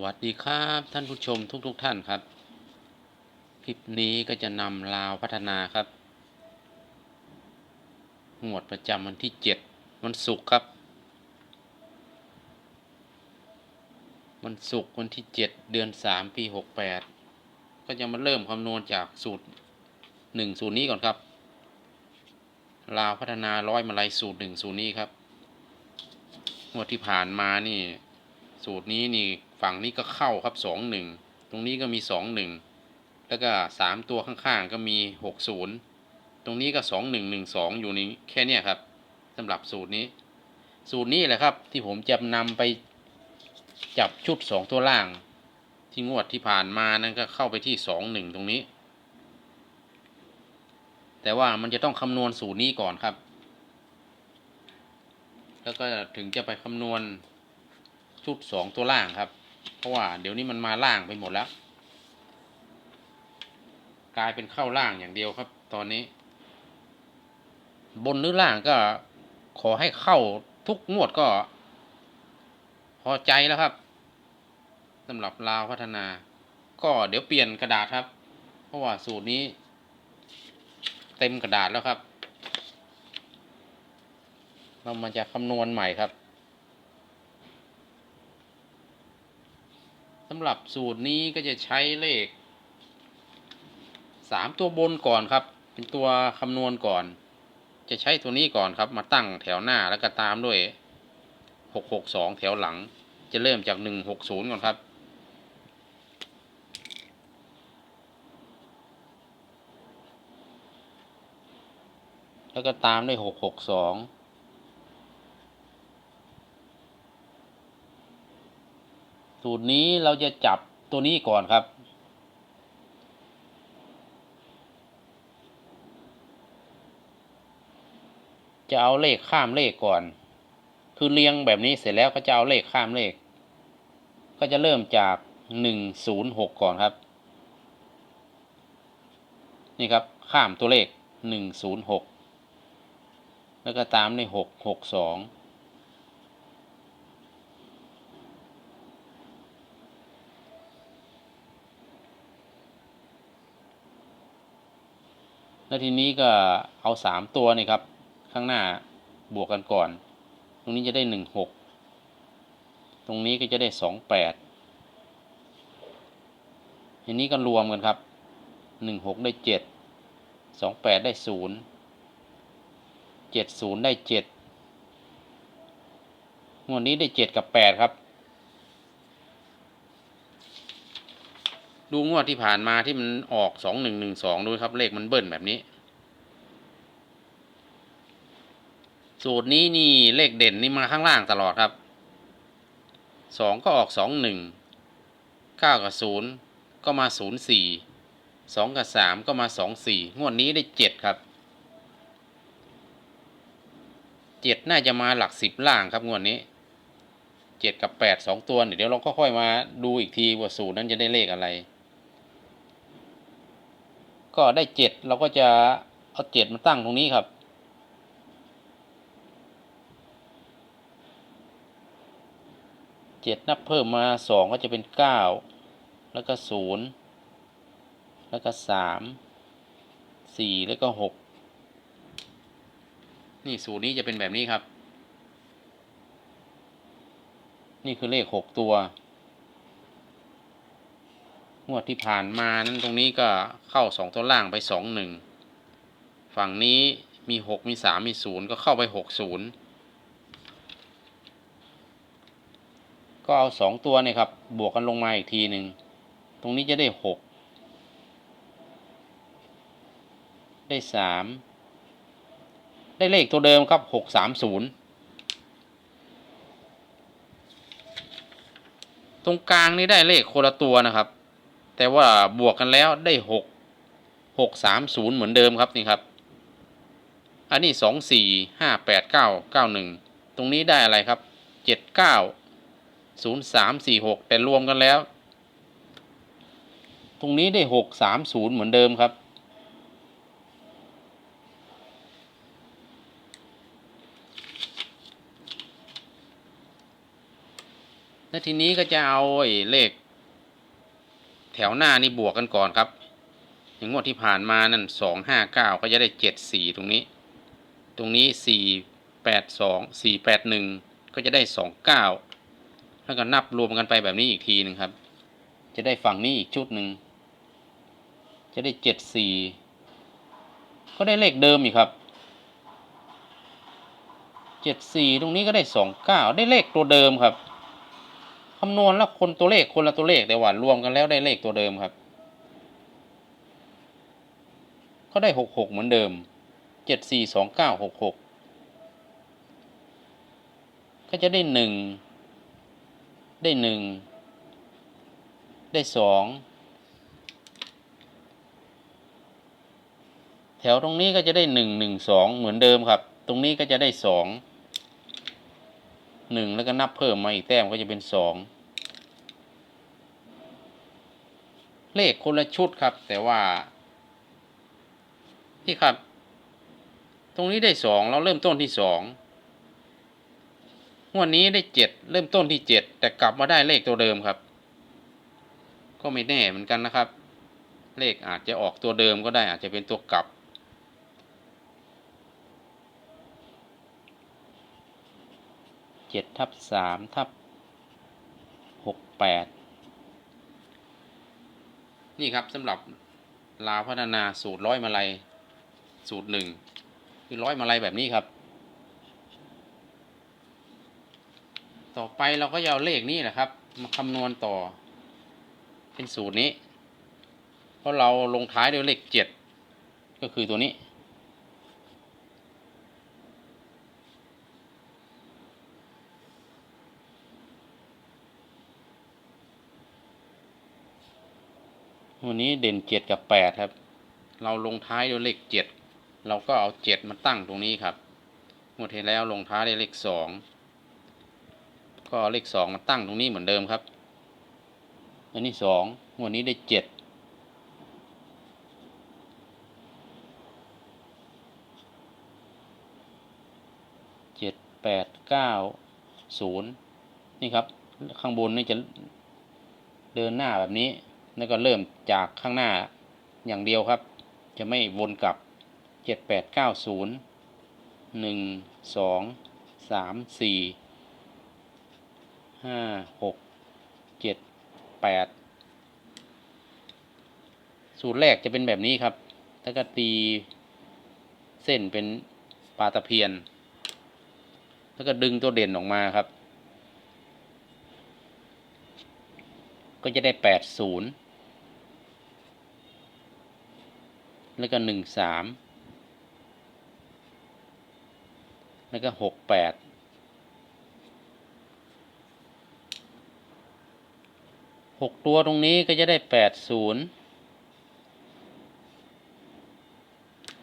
วัสดีครับท่านผู้ชมทุกๆทท่านครับ คลิปนี้ก็จะนำลาวพัฒนาครับ หมวดประจำวันที่ 7 วันศุกร์ครับ วันศุกร์วันที่ 7 เดือน 3 ปี 68 ก็จะมาเริ่มคำนวณจากสูตร 1 สูตรนี้ก่อนครับ ลาวพัฒนาร้อยมาลัยสูตร 1 สูตรนี้ครับงวดที่ผ่านมานี่สูตรนี้นี่ ฝั่งนี้ก็เข้าครับสองหนึ่งตรงนี้ก็มีสองหนึ่งแล้วก็สามตัวข้างๆก็มีหกศูนย์ตรงนี้ก็สองหนึ่งหนึ่งสองอยู่นี้แค่เนี้ยครับสำหรับสูตรนี้ สูตรนี้แหละครับ ที่ผมจะนำไปจับชุดสองตัวล่าง ที่งวดที่ผ่านมานั้นก็เข้าไปที่สองหนึ่งตรงนี้ แต่ว่ามันจะต้องคำนวณสูตรนี้ก่อนครับ แล้วก็ถึงจะไปคำนวณชุดสองตัวล่างครับ เพราะว่าเดี๋ยวนี้มันมาล่างไปหมดแล้ว กลายเป็นเข้าล่างอย่างเดียวครับ ตอนนี้ บนหรือล่างก็ขอให้เข้าทุกงวดก็ พอใจแล้วครับสำหรับลาวพัฒนา ก็เดี๋ยวเปลี่ยนกระดาษครับ เพราะว่าสูตรนี้ เต็มกระดาษแล้วครับ เรามาจะคำนวณใหม่ครับ สำหรับสูตรนี้ก็จะใช้เลขสามตัวบนก่อนครับ เป็นตัวคำนวณก่อน จะใช้ตัวนี้ก่อนครับ มาตั้งแถวหน้าแล้วก็ตามด้วยหกหกสองแถวหลัง จะเริ่มจากหนึ่งหกศูนย์ก่อนครับแล้วก็ตามด้วยหกหกสอง สูตรนี้เราจะจับตัวนี้ก่อนครับ จะเอาเลขข้ามเลขก่อน คือเรียงแบบนี้เสร็จแล้วก็จะเอาเลขข้ามเลข ก็จะเริ่มจากหนึ่งศูนย์หกก่อนครับ นี่ครับข้ามตัวเลขหนึ่งศูนย์หกแล้วก็ตามด้วยหกหกสอง แล้วทีนี้ก็เอาสามตัวนี่ครับ ข้างหน้าบวกกันก่อน ตรงนี้จะได้หนึ่งหกตรงนี้ก็จะได้สองแปดทีนี้ก็รวมกันครับหนึ่งหกได้เจ็ดสองแปดได้ศูนย์เจ็ดศูนย์ได้เจ็ดงวดนี้ได้เจ็ดกับแปดครับ ดูงวดที่ผ่านมาที่มันออกสองหนึ่งหนึ่งสองดูครับ เลขมันเบิ้ลแบบนี้ สูตรนี้นี่เลขเด่นนี่มาข้างล่างตลอดครับสองก็ออกสองหนึ่งเก้ากับศูนย์ก็มาศูนย์สี่สองกับสามก็มาสองสี่งวดนี้ได้เจ็ดครับเจ็ดน่าจะมาหลักสิบล่างครับงวดนี้เจ็ดกับแปดสองตัว เดี๋ยวเราก็ค่อยมาดูอีกทีว่าสูตรนั้นจะได้เลขอะไร ก็ได้เจ็ดเราก็จะเอาเจ็ดมาตั้งตรงนี้ครับ เจ็ดนับเพิ่มมาสองก็จะเป็นเก้าแล้วก็ศูนย์แล้วก็สามสี่แล้วก็หกนี่สูตรนี้จะเป็นแบบนี้ครับ นี่คือเลขหกตัว งวดที่ผ่านมานั้นตรงนี้ก็เข้าสองตัวล่างไปสองหนึ่งฝั่งนี้มีหกมีสามมีศูนย์ก็เข้าไปหกศูนย์ก็เอาสองตัวเนี่ยครับ บวกกันลงมาอีกทีหนึ่งตรงนี้จะได้หกได้สามได้เลขตัวเดิมครับหกสามศูนย์ตรงกลางนี่ได้เลขคนละตัวนะครับ แต่ว่าบวกกันแล้วได้หกหกสามศูนย์เหมือนเดิมครับนี่ครับ อันนี้สองสี่ห้าแปดเก้าเก้าหนึ่งตรงนี้ได้อะไรครับเจ็ดเก้าศูนย์สามสี่หกแต่รวมกันแล้ว ตรงนี้ได้หกสามศูนย์เหมือนเดิมครับ แล้วทีนี้ก็จะเอาเลข แถวหน้านี่บวกกันก่อนครับ อย่างงวดที่ผ่านมานั่นสองห้าเก้าก็จะได้เจ็ดสี่ตรงนี้ ตรงนี้สี่แปดสองสี่แปดหนึ่งก็จะได้สองเก้าแล้วก็นับรวมกันไปแบบนี้อีกทีหนึ่งครับ จะได้ฝั่งนี้อีกชุดหนึ่งจะได้เจ็ดสี่ก็ได้เลขเดิมอีกครับเจ็ดสี่ตรงนี้ก็ได้สองเก้าได้เลขตัวเดิมครับ คำนวณแล้วคนตัวเลขคนละตัวเลขแต่ว่ารวมกันแล้วได้เลขตัวเดิมครับ ก็ได้หกหกเหมือนเดิมเจ็ดสี่สองเก้าหกหกก็จะได้หนึ่งได้หนึ่งได้สองแถวตรงนี้ก็จะได้หนึ่งหนึ่งสองเหมือนเดิมครับ ตรงนี้ก็จะได้สองหนึ่งแล้วก็นับเพิ่มมาอีกแต้มก็จะเป็นสอง เลขคนละชุดครับ แต่ว่าที่ครับ ตรงนี้ได้สองเราเริ่มต้นที่สองงวดนี้ได้เจ็ดเริ่มต้นที่เจ็ดแต่กลับมาได้เลขตัวเดิมครับ ก็ไม่แน่เหมือนกันนะครับ เลขอาจจะออกตัวเดิมก็ได้อาจจะเป็นตัวกลับ เจ็ดทับสามทับหกแปด นี่ครับสำหรับลาวพัฒนาสูตรร้อยมาลัยสูตรหนึ่งคือร้อยมาลัยแบบนี้ครับ ต่อไปเราก็จะเอาเลขนี้แหละครับ มาคำนวณต่อ เป็นสูตรนี้ เพราะเราลงท้ายด้วยเลขเจ็ดก็คือตัวนี้ วันนี้เด่นเจ็ดกับแปดครับ เราลงท้ายด้วยเลขเจ็ดเราก็เอาเจ็ดมาตั้งตรงนี้ครับงวดที่แล้วลงท้ายด้วยเลขสองก็เลขสองมาตั้งตรงนี้เหมือนเดิมครับอันนี้สองงวดนี้ได้เจ็ดเจ็ดแปดเก้าศูนย์นี่ครับ ข้างบนนี่จะเดินหน้าแบบนี้ แล้วก็เริ่มจากข้างหน้าอย่างเดียวครับ จะไม่วนกลับ 7 8 9 0 1 2 3 4 5 6 7 8 สูตรแรกจะเป็นแบบนี้ครับถ้าก็ตีเส้นเป็นปลาตะเพียนถ้าก็ดึงตัวเด่นออกมาครับ ก็จะได้แปดศูนย์ แล้วก็หนึ่งสามแล้วก็หกแปดหกตัวตรงนี้ก็จะได้แปดศูนย์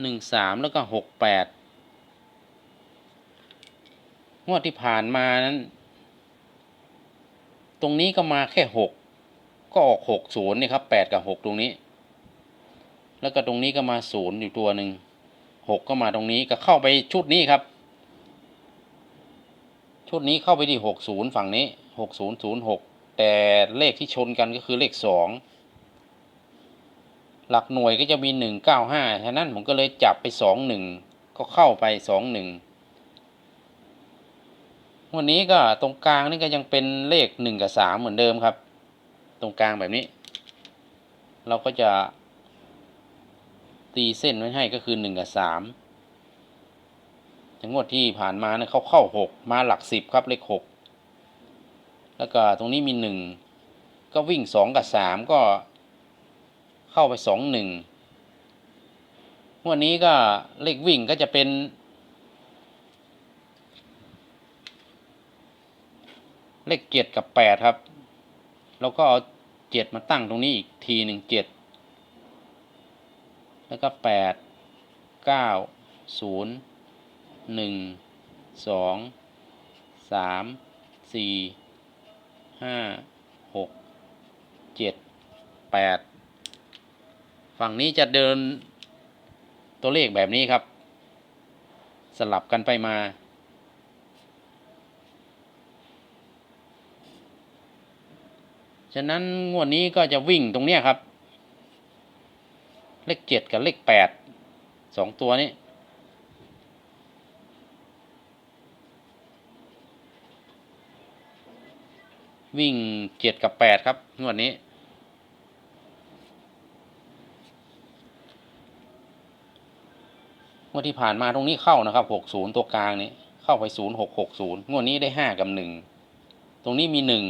หนึ่งสามแล้วก็หกแปดงวดที่ผ่านมานั้น ตรงนี้ก็มาแค่หกก็ออกหกศูนย์นี่ครับแปดกับหกตรงนี้ แล้วก็ตรงนี้ก็มาศูนย์อยู่ตัวหนึ่งหกก็มาตรงนี้ก็เข้าไปชุดนี้ครับ ชุดนี้เข้าไปที่หกศูนย์ฝั่งนี้หกศูนย์ศูนย์หกแต่เลขที่ชนกันก็คือเลขสองหลักหน่วยก็จะมีหนึ่งเก้าห้าฉะนั้นผมก็เลยจับไปสองหนึ่งก็เข้าไปสองหนึ่งวันนี้ก็ตรงกลางนี่ก็ยังเป็นเลขหนึ่งกับสามเหมือนเดิมครับ ตรงกลางแบบนี้ เราก็จะ ตีเส้นไว้ให้ก็คือหนึ่งกับสามทั้งหมดที่ผ่านมาเนี่ยเขาเข้าหกมาหลักสิบครับเลขหกแล้วก็ตรงนี้มีหนึ่งก็วิ่งสองกับสามก็เข้าไปสองหนึ่งวันนี้ก็เลขวิ่งก็จะเป็นเลขเจ็ดกับแปดครับ แล้วก็เอาเจ็ดมาตั้งตรงนี้อีกทีหนึ่งเจ็ด แล้วก็แปดเก้าศูนย์หนึ่งสองสามสี่ห้าหกเจ็ดแปดฝั่งนี้จะเดินตัวเลขแบบนี้ครับ สลับกันไปมาฉะนั้นงวดนี้ก็จะวิ่งตรงเนี้ยครับ เลขเจ็ดกับเลขแปดสองตัวนี้ วิ่งเจ็ดกับแปดครับ งวดนี้งวดที่ผ่านมาตรงนี้เข้านะครับหกศูนย์ตัวกลางนี้เข้าไปศูนย์หกหกศูนย์งวดนี้ได้ห้ากับหนึ่งตรงนี้มีหนึ่ง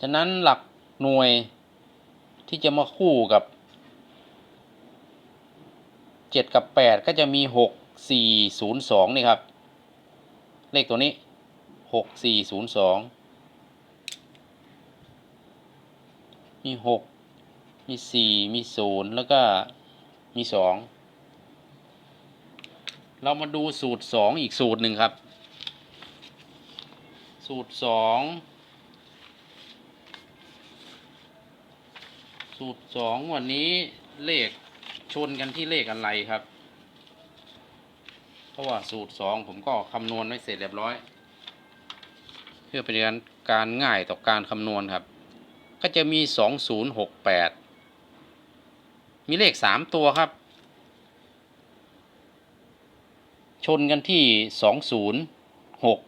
ฉะนั้นหลักหน่วย ที่จะมาคู่กับเจ็ดกับแปดก็จะมีหกสี่ศูนย์สองนี่ครับ เลขตัวนี้หกสี่ศูนย์สองมีหกมีสี่มีศูนย์แล้วก็มีสองเรามาดูสูตรสองอีกสูตรหนึ่งครับ สูตรสอง สูตรสองวันนี้เลขชนกันที่เลขอะไรครับ เพราะว่าสูตรสองผมก็คำนวณไว้เสร็จเรียบร้อย เพื่อเป็นการการง่ายต่อการคำนวณครับ ก็จะมีสองศูนย์หกแปดมีเลขสามตัวครับ ชนกันที่สองศูนย์หก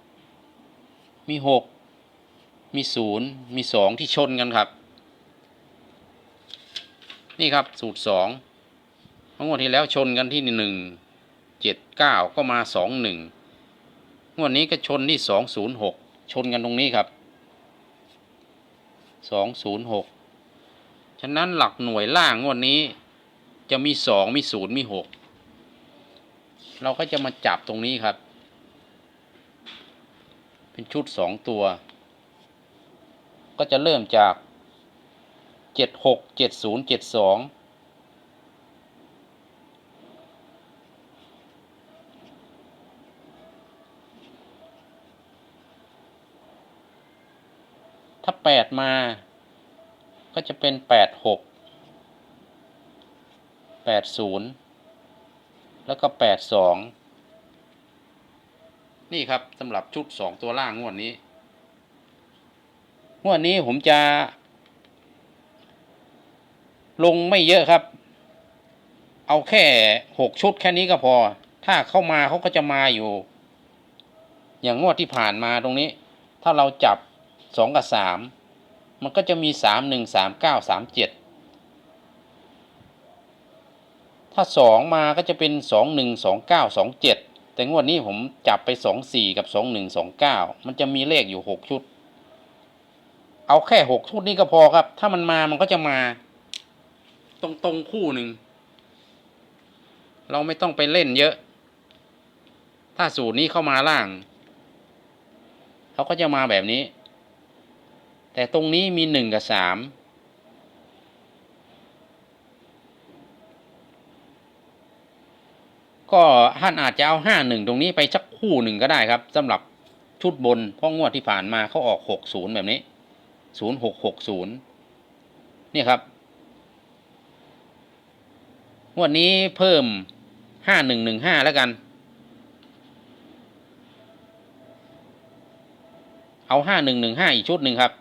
มีหกมีศูนย์มีสองที่ชนกันครับ นี่ครับสูตรสองเมื่องวดที่แล้วชนกันที่หนึ่งเจ็ดเก้าก็มาสองหนึ่งงวดนี้ก็ชนที่สองศูนย์หกชนกันตรงนี้ครับสองศูนย์หกฉะนั้นหลักหน่วยล่างงวดนี้จะมีสองมีศูนย์มีหกเราก็จะมาจับตรงนี้ครับ เป็นชุดสองตัว ก็จะเริ่มจาก เจ็ดหกเจ็ดศูนย์เจ็ดสองถ้าแปดมา ก็จะเป็นแปดหกแปดศูนย์แล้วก็แปดสองนี่ครับสำหรับชุดสองตัวล่างงวดนี้ งวดนี้ผมจะ ลงไม่เยอะครับ เอาแค่หกชุดแค่นี้ก็พอ ถ้าเข้ามาเขาก็จะมาอยู่ อย่างงวดที่ผ่านมาตรงนี้ ถ้าเราจับสองกับสามมันก็จะมีสามหนึ่งสามเก้าสามเจ็ดถ้าสองมาก็จะเป็นสองหนึ่งสองเก้าสองเจ็ดแต่งวดนี้ผมจับไปสองสี่กับสองหนึ่งสองเก้ามันจะมีเลขอยู่หกชุด เอาแค่หกชุดนี้ก็พอครับ ถ้ามันมามันก็จะมา ตรงๆคู่หนึ่ง เราไม่ต้องไปเล่นเยอะ ถ้าสูตรนี้เข้ามาล่าง เขาก็จะมาแบบนี้ แต่ตรงนี้มีหนึ่งกับสามก็ท่านอาจจะเอาห้าหนึ่งตรงนี้ไปสักคู่หนึ่งก็ได้ครับสำหรับชุดบนเพราะงวดที่ผ่านมาเขาออกหกศูนย์แบบนี้ศูนย์หกหกศูนย์นี่ครับ งวดนี้เพิ่มห้าหนึ่งหนึ่งห้าแล้วกัน เอาห้าหนึ่งหนึ่งห้าอีกชุดหนึ่งครับ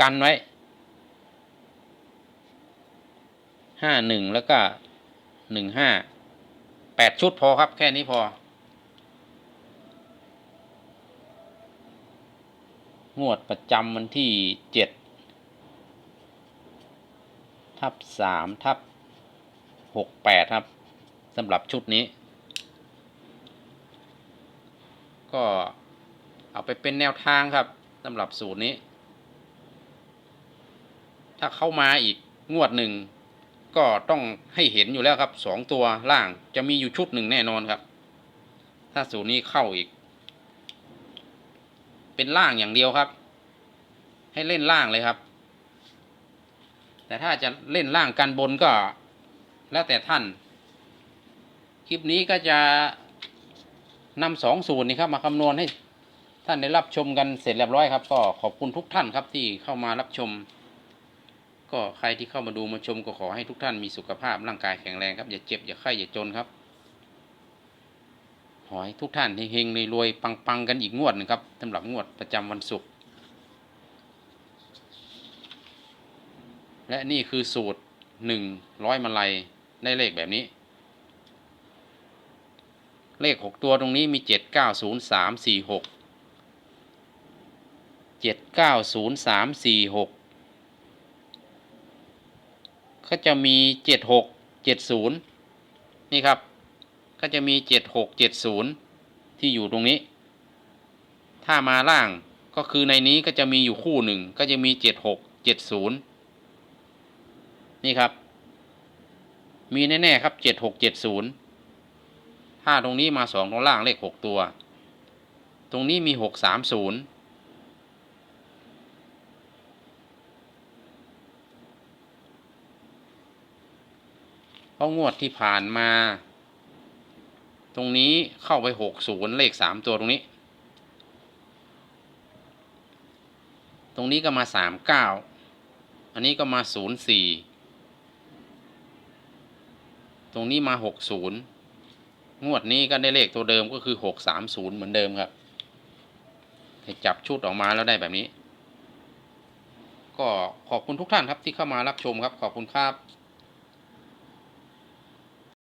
กันไว้ห้าหนึ่งแล้วก็หนึ่งห้าแปดชุดพอครับ แค่นี้พอ งวดประจำวันที่เจ็ดทับสามทับ หกแปดครับสำหรับชุดนี้ ก็เอาไปเป็นแนวทางครับสำหรับสูตรนี้ ถ้าเข้ามาอีกงวดหนึ่งก็ต้องให้เห็นอยู่แล้วครับสองตัวล่างจะมีอยู่ชุดหนึ่งแน่นอนครับ ถ้าสูตรนี้เข้าอีก เป็นล่างอย่างเดียวครับ ให้เล่นล่างเลยครับ แต่ถ้าจะเล่นล่างกันบนก็ แล้วแต่ท่าน คลิปนี้ก็จะนำสองสูตรนี้ครับมาคำนวณให้ท่านได้รับชมกันเสร็จเรียบร้อยครับ ก็ขอบคุณทุกท่านครับที่เข้ามารับชม ก็ใครที่เข้ามาดูมาชมก็ขอให้ทุกท่านมีสุขภาพร่างกายแข็งแรงครับอย่าเจ็บอย่าไข้อย่าจนครับขอให้ทุกท่านเฮงๆรวยๆปังๆกันอีกงวดหนึงครับสำหรับงวดประจำวันศุกร์และนี่คือสูตรหนึ่งร้อยมาลัย ได้เลขแบบนี้ เลขหกตัวตรงนี้มีเจ็ดเก้าศูนย์สามสี่หกเจ็ดเก้าศูนย์สามสี่หกก็จะมีเจ็ดหกเจ็ดศูนย์นี่ครับ ก็จะมีเจ็ดหกเจ็ดศูนย์ที่อยู่ตรงนี้ ถ้ามาล่างก็คือในนี้ก็จะมีอยู่คู่หนึ่งก็จะมีเจ็ดหกเจ็ดศูนย์นี่ครับ มีแน่ๆครับเจ็ดหกเจ็ดศูนย์ถ้าตรงนี้มาสองตรงล่างเลขหกตัว ตรงนี้มีหกสามศูนย์เพราะงวดที่ผ่านมา ตรงนี้เข้าไปหกศูนย์เลขสามตัวตรงนี้ ตรงนี้ก็มาสามเก้าอันนี้ก็มาศูนย์สี่ ตรงนี้มาหกศูนย์งวดนี้ก็ได้เลขตัวเดิมก็คือหกสามศูนย์เหมือนเดิมครับให้จับชุดออกมาแล้วได้แบบนี้ ก็ขอบคุณทุกท่านครับที่เข้ามารับชมครับขอบคุณครับ